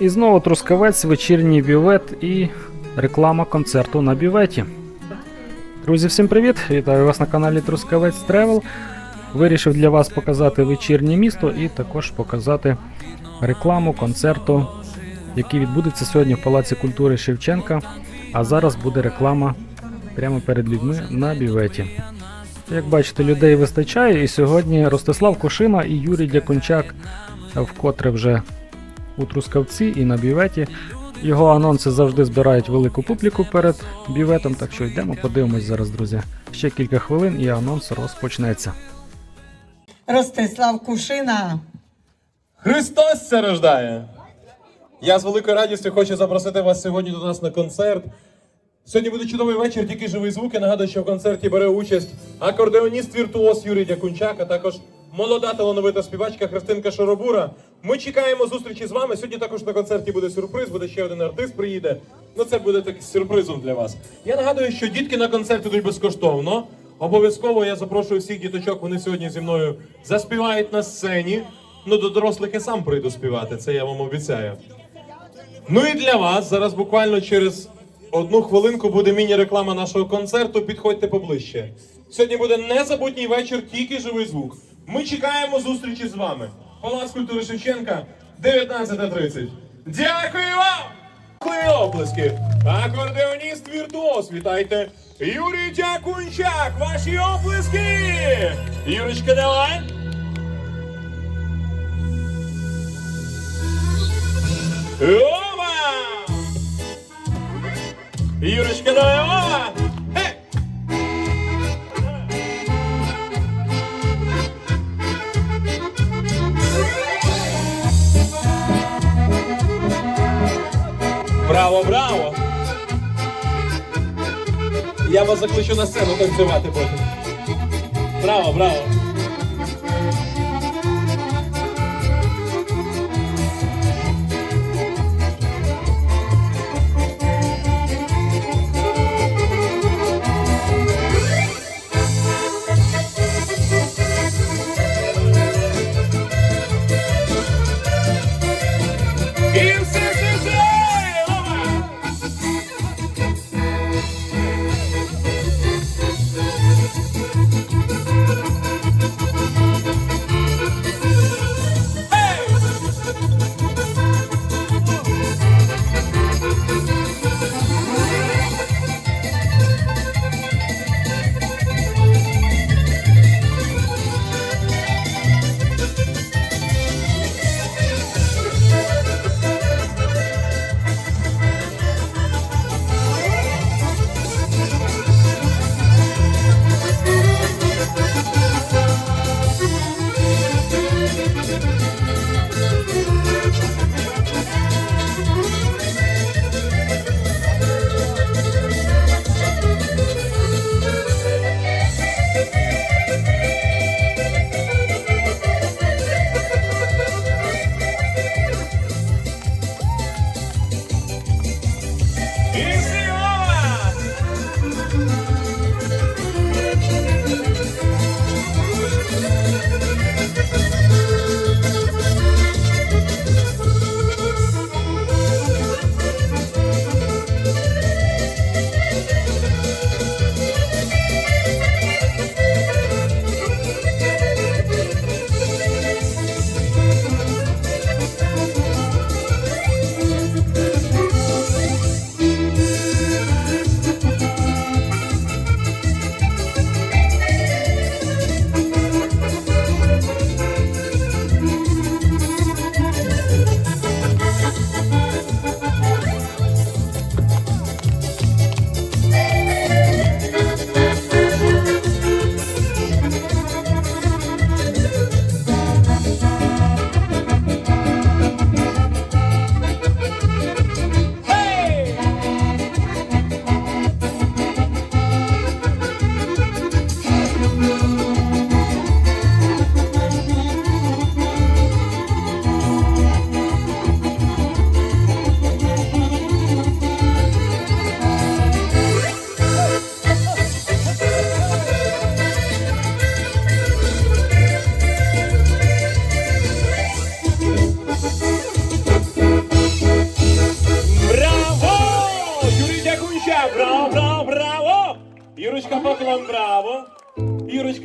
І знову трускавець, вечірній бювет і реклама концерту на бюветі. Друзі, всім привіт! Вітаю вас на каналі Трускавець Тревел. Вирішив для вас показати вечірнє місто і також показати рекламу концерту, який відбудеться сьогодні в Палаці культури Шевченка. А зараз буде реклама прямо перед людьми на бюветі. Як бачите, людей вистачає, і сьогодні Ростислав Кошина і Юрій Дякончак вкотре вже у Трускавці і на бюветі. Його анонси завжди збирають велику публіку перед бюветом, так що йдемо, подивимось зараз, друзі. Ще кілька хвилин і анонс розпочнеться. Ростислав Кушина. Христос це рождає! Я з великою радістю хочу запросити вас сьогодні до нас на концерт. Сьогодні буде чудовий вечір, тільки живий звук. Я нагадую, що в концерті бере участь акордеоніст віртуоз Юрій Дякунчак, а також молода талановита співачка Христинка Шоробура. Ми чекаємо зустрічі з вами. Сьогодні також на концерті буде сюрприз, буде ще один артист приїде. Ну це буде такий сюрпризом для вас. Я нагадую, що дітки на концерт ідуть безкоштовно. Обов'язково я запрошую всіх діточок. Вони сьогодні зі мною заспівають на сцені. Ну до дорослих я сам прийду співати, це я вам обіцяю. Ну і для вас зараз буквально через одну хвилинку буде міні-реклама нашого концерту. Підходьте поближче. Сьогодні буде незабутній вечір, тільки живий звук. Ми чекаємо зустрічі з вами. Палац культури Шевченка, 19.30. Дякую вам! Оплески! Акордеоніст віртуоз, вітайте! Юрій Дякунчак, ваші оплески! Юрочка, давай! Ома! Юрочка, давай, Ома! Браво, браво! Я вас закличу на сцену танцювати потім. Браво, браво!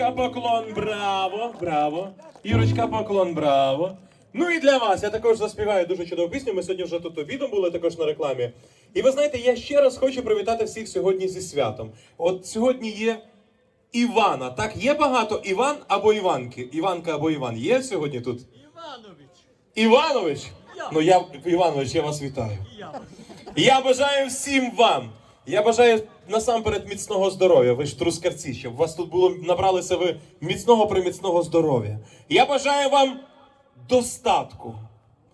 Ірочка поклон, браво, браво. Ірочка поклон, браво. Ну і для вас я також заспіваю дуже чудову пісню. Ми сьогодні вже тут обідом були також на рекламі. І ви знаєте, я ще раз хочу привітати всіх сьогодні зі святом. От сьогодні є Івана. Так, є багато Іван або Іванки. Іванка або Іван. Є сьогодні тут? Іванович, Іванович? Ну я Іванович, я вас вітаю. Я бажаю всім вам. Я бажаю насамперед міцного здоров'я. Ви ж трускавці, щоб вас тут було набралися ви міцного приміцного здоров'я. Я бажаю вам достатку.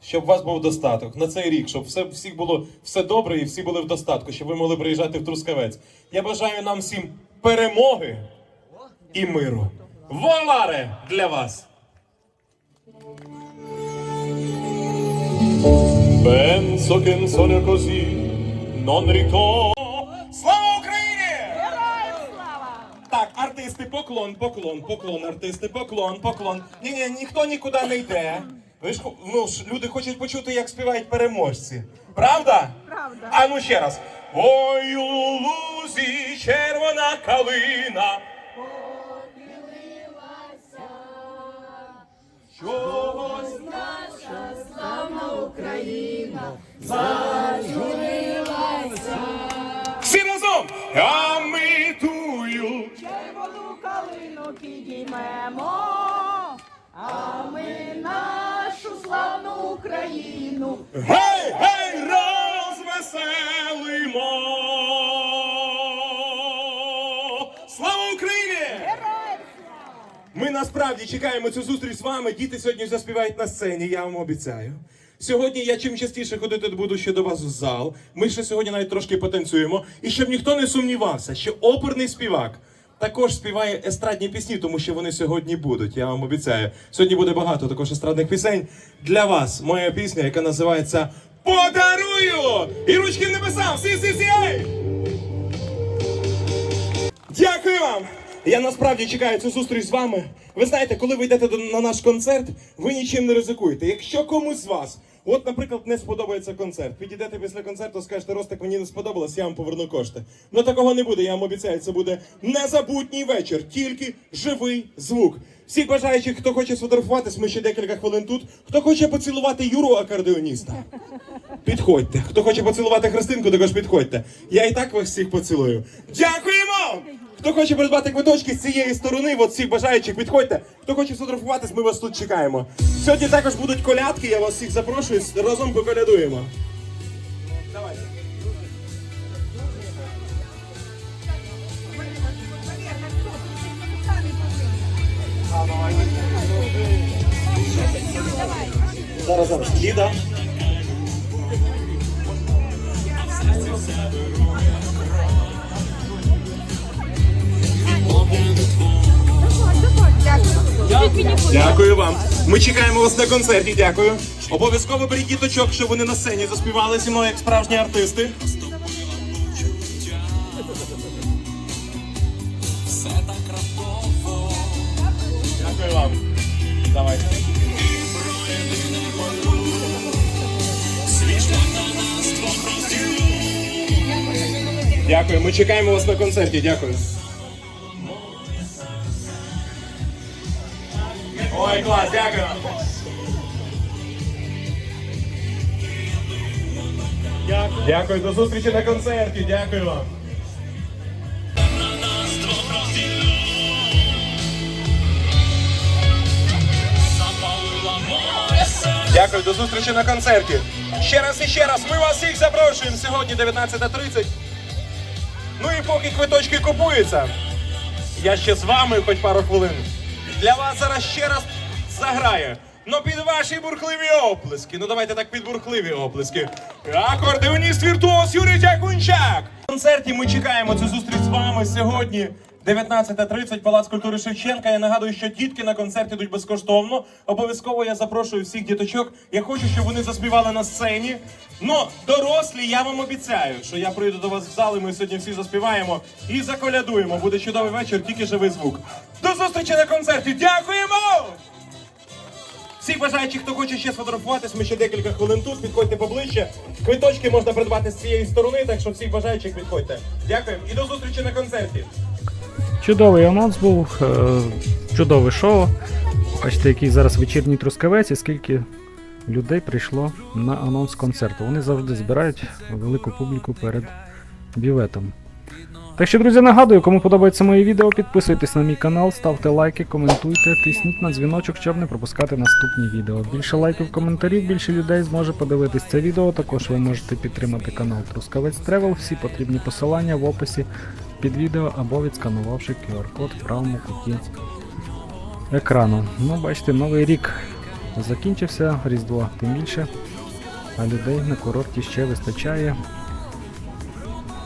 Щоб у вас був достаток на цей рік, щоб все всіх було все добре і всі були в достатку, щоб ви могли приїжджати в Трускавець. Я бажаю нам всім перемоги і миру. Воларе для вас! Penso che un sole così non ritorna. Артисти, поклон, поклон, поклон, артисти, поклон, поклон. Ні, ні, ніхто нікуди не йде. Ви ж ну ж люди хочуть почути, як співають переможці. Правда? Правда. А ну ще раз. Ой, у лузі червона калина. Чогось Всі підіймемо, а ми нашу славну Україну. Гей, гей, розвеселимо! Слава Україні! Ми насправді чекаємо цю зустріч з вами. Діти сьогодні заспівають на сцені, я вам обіцяю. Сьогодні я чим частіше ходити буду ще до вас в зал. Ми ще сьогодні навіть трошки потанцюємо. І щоб ніхто не сумнівався, що оперний співак також співає естрадні пісні, тому що вони сьогодні будуть. Я вам обіцяю. Сьогодні буде багато також естрадних пісень. Для вас моя пісня, яка називається Подарую! І ручки в небесам! Всі, всі, всі! Дякую вам! Я насправді чекаю цю зустріч з вами. Ви знаєте, коли ви йдете на наш концерт, ви нічим не ризикуєте. Якщо комусь з вас, от, наприклад, не сподобається концерт, підійдете після концерту, скажете, Ростик, мені не сподобалось, я вам поверну кошти. Ну такого не буде, я вам обіцяю, це буде незабутній вечір, тільки живий звук. Всіх бажаючих, хто хоче сфотографуватись, ми ще декілька хвилин тут. Хто хоче поцілувати Юру акордеоніста? Підходьте. Хто хоче поцілувати Христинку, також підходьте. Я і так вас всіх поцілую. Дякуємо! Хто хоче придбати квиточки з цієї сторони, от всіх бажаючих, підходьте. Хто хоче сфотографуватись, ми вас тут чекаємо. Сьогодні також будуть колядки, я вас всіх запрошую, разом поколядуємо. Давайте. Зараз, зараз. Ліда. Дякую вам. Ми чекаємо вас на концерті. Дякую. Обов'язково беріть діточок, щоб вони на сцені заспівали зі мною як справжні артисти. Дякую вам. Давайте. Дякую. Ми чекаємо вас на концерті. Дякую. Ой, клас, дякую. Дякую, до зустрічі на концерті. Дякую вам. Дякую, до зустрічі на концерті. Ще раз і ще раз. Ми вас всіх запрошуємо сьогодні 19.30. Ну і поки квиточки купуються. Я ще з вами хоч пару хвилин. Для вас зараз ще раз заграє. Ну під ваші бурхливі оплески. Ну давайте так під бурхливі оплески. Акордеоніст віртуоз Юрій Дякунчак. В концерті ми чекаємо цю зустріч з вами сьогодні. 19.30, Палац культури Шевченка. Я нагадую, що дітки на концерт ідуть безкоштовно. Обов'язково я запрошую всіх діточок. Я хочу, щоб вони заспівали на сцені. Ну, дорослі, я вам обіцяю, що я прийду до вас в зал, і ми сьогодні всі заспіваємо і заколядуємо. Буде чудовий вечір, тільки живий звук. До зустрічі на концерті! Дякуємо! Всіх бажаючих, хто хоче ще сфотографуватись, ми ще декілька хвилин тут. Підходьте поближче. Квиточки можна придбати з цієї сторони, так що всіх бажаючих підходьте. Дякуємо і до зустрічі на концерті. Чудовий анонс був, е, чудове шоу. Бачите, який зараз вечірній трускавець і скільки людей прийшло на анонс концерту. Вони завжди збирають велику публіку перед бюветом. Так що, друзі, нагадую, кому подобається моє відео, підписуйтесь на мій канал, ставте лайки, коментуйте, тисніть на дзвіночок, щоб не пропускати наступні відео. Більше лайків, коментарів, більше людей зможе подивитись це відео. Також ви можете підтримати канал Трускавець Тревел. Всі потрібні посилання в описі під відео або відсканувавши QR-код в правому куті екрану. Ну, бачите, новий рік закінчився, Різдво тим більше, а людей на курорті ще вистачає.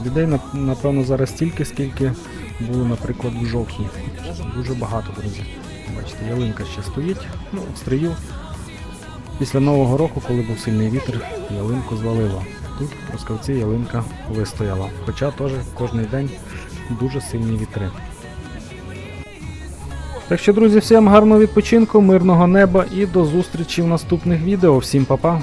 Людей, напевно, зараз стільки, скільки було, наприклад, в жовтні. Дуже багато, друзі. Бачите, ялинка ще стоїть. Ну, в. Після Нового року, коли був сильний вітер, ялинку звалило. Тут в Трускавці ялинка вистояла. Хоча теж кожен день дуже сильні вітри. Так що, друзі, всім гарного відпочинку, мирного неба і до зустрічі в наступних відео. Всім па-па!